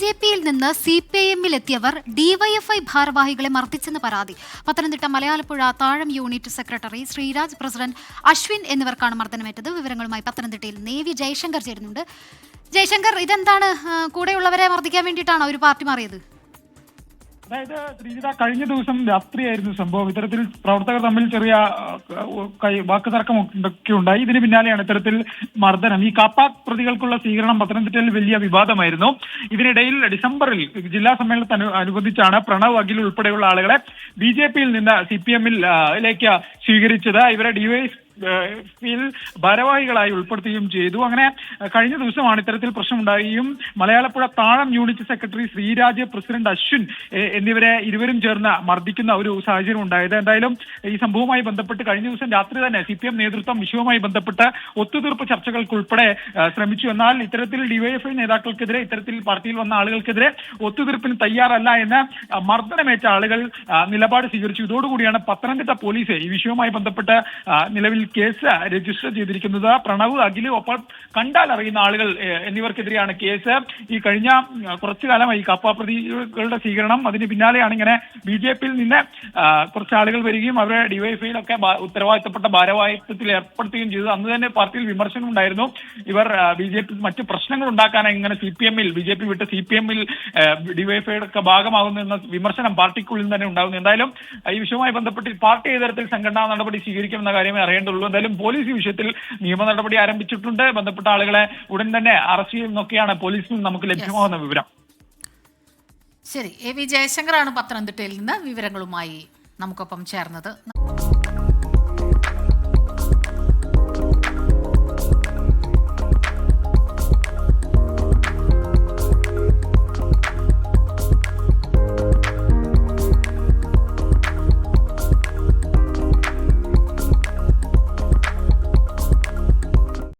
J പിയിൽ നിന്ന് C P I എമ്മിൽ എത്തിയവർ ഡിവൈഎഫ്ഐ ഭാരവാഹികളെ മർദ്ദിച്ചെന്ന് പരാതി. Pathanamthitta Malayalappuzha Thazham unit secretary Sreeraj president Ashwin എന്നിവർക്കാണ് മർദ്ദനമേറ്റത്. വിവരങ്ങളുമായി പത്തനംതിട്ടയിൽ നേവി ജയശങ്കർ ചേരുന്നുണ്ട്. ജയശങ്കർ ഇതെന്താണ്? കൂടെയുള്ളവരെ മർദ്ദിക്കാൻ വേണ്ടിയിട്ടാണോ ഒരു പാർട്ടി മാറിയത്? അതായത് ശ്രീജിത കഴിഞ്ഞ ദിവസം രാത്രിയായിരുന്നു സംഭവം. ഇത്തരത്തിൽ പ്രവർത്തകർ തമ്മിൽ ചെറിയ വാക്ക് തർക്കം ഒക്കെ ഉണ്ടായി ഇതിന് പിന്നാലെയാണ് ഇത്തരത്തിൽ മർദ്ദനം. ഈ കാപ്പാക് പ്രതികൾക്കുള്ള സ്വീകരണം പത്തനംതിട്ടയിൽ വലിയ വിവാദമായിരുന്നു. ഇതിനിടയിൽ ഡിസംബറിൽ ജില്ലാ സമ്മേളനത്തിന് അനു- അനുബന്ധിച്ചാണ് പ്രണവ് അഖിൽ ഉൾപ്പെടെയുള്ള ആളുകളെ ബി ജെ പിയിൽ നിന്ന് സി പി എമ്മിൽ ലേക്ക് സ്വീകരിച്ചത്. ഇവരെ ഡിവൈഎസ് ഭാരവാഹികളായി ഉൾപ്പെടുത്തുകയും ചെയ്തു. അങ്ങനെ കഴിഞ്ഞ ദിവസമാണ് ഇത്തരത്തിൽ പ്രശ്നമുണ്ടാകുകയും Malayalappuzha Thazham unit secretary Sreeraj president Ashwin എന്നിവരെ ഇരുവരും ചേർന്ന് മർദ്ദിക്കുന്ന ഒരു സാഹചര്യം ഉണ്ടായത്. എന്തായാലും ഈ സംഭവവുമായി ബന്ധപ്പെട്ട് കഴിഞ്ഞ ദിവസം രാത്രി തന്നെ സി പി എം നേതൃത്വം വിഷയവുമായി ബന്ധപ്പെട്ട് ഒത്തുതീർപ്പ് ചർച്ചകൾക്കുൾപ്പെടെ ശ്രമിച്ചു. എന്നാൽ ഇത്തരത്തിൽ ഡിവൈഎഫ്ഐ നേതാക്കൾക്കെതിരെ ഇത്തരത്തിൽ പാർട്ടിയിൽ വന്ന ആളുകൾക്കെതിരെ ഒത്തുതീർപ്പിന് തയ്യാറല്ല എന്ന് മർദ്ദനമേറ്റ ആളുകൾ നിലപാട് സ്വീകരിച്ചു. ഇതോടുകൂടിയാണ് പത്തനംതിട്ട പോലീസ് ഈ വിഷയവുമായി ബന്ധപ്പെട്ട് അഹ് കേസ് രജിസ്റ്റർ ചെയ്തിരിക്കുന്നത് പ്രണവ് അഖിൽ ഒപ്പം കണ്ടാൽ അറിയുന്ന ആളുകൾ എന്നിവർക്കെതിരെയാണ് കേസ് ഈ കഴിഞ്ഞ കുറച്ചു കാലമായി കപ്പ പ്രതികളുടെ സ്വീകരണം അതിന് പിന്നാലെയാണ് ഇങ്ങനെ ബി ജെ പിയിൽ നിന്ന് കുറച്ച് ആളുകൾ വരികയും അവരെ ഡിവൈഫൈയിലൊക്കെ ഉത്തരവാദിത്തപ്പെട്ട ഭാരവാഹിത്വത്തിൽ ഏർപ്പെടുത്തുകയും ചെയ്തു. അന്ന് തന്നെ പാർട്ടിയിൽ വിമർശനം ഉണ്ടായിരുന്നു. ഇവർ ബി ജെ പി മറ്റ് പ്രശ്നങ്ങൾ ഉണ്ടാക്കാനായി ഇങ്ങനെ സി പി എമ്മിൽ ബി ജെ പി വിട്ട് സി പി എമ്മിൽ ഡിവൈഫൈയുടെ ഒക്കെ ഭാഗമാകുന്നു എന്ന വിമർശനം പാർട്ടിക്കുള്ളിൽ തന്നെ ഉണ്ടാകുന്നു. എന്തായാലും ഈ വിഷയവുമായി ബന്ധപ്പെട്ട് പാർട്ടി ഏതരത്തിൽ സംഘടനാ നടപടി സ്വീകരിക്കുമെന്ന കാര്യമേ അറിയേണ്ടുള്ളൂ എന്തായാലും പോലീസ് ഈ വിഷയത്തിൽ നിയമ നടപടി ആരംഭിച്ചിട്ടുണ്ട്. ബന്ധപ്പെട്ട ആളുകളെ ഉടൻ തന്നെ അറസ്റ്റ് ചെയ്യുന്നൊക്കെയാണ് പോലീസിൽ നിന്ന് നമുക്ക് ലഭ്യമാകുന്ന വിവരം. ശരി. എ വി ജയശങ്കറാണ് പത്തനംതിട്ടയിൽ നിന്ന് വിവരങ്ങളുമായി നമുക്കൊപ്പം ചേർന്നത്.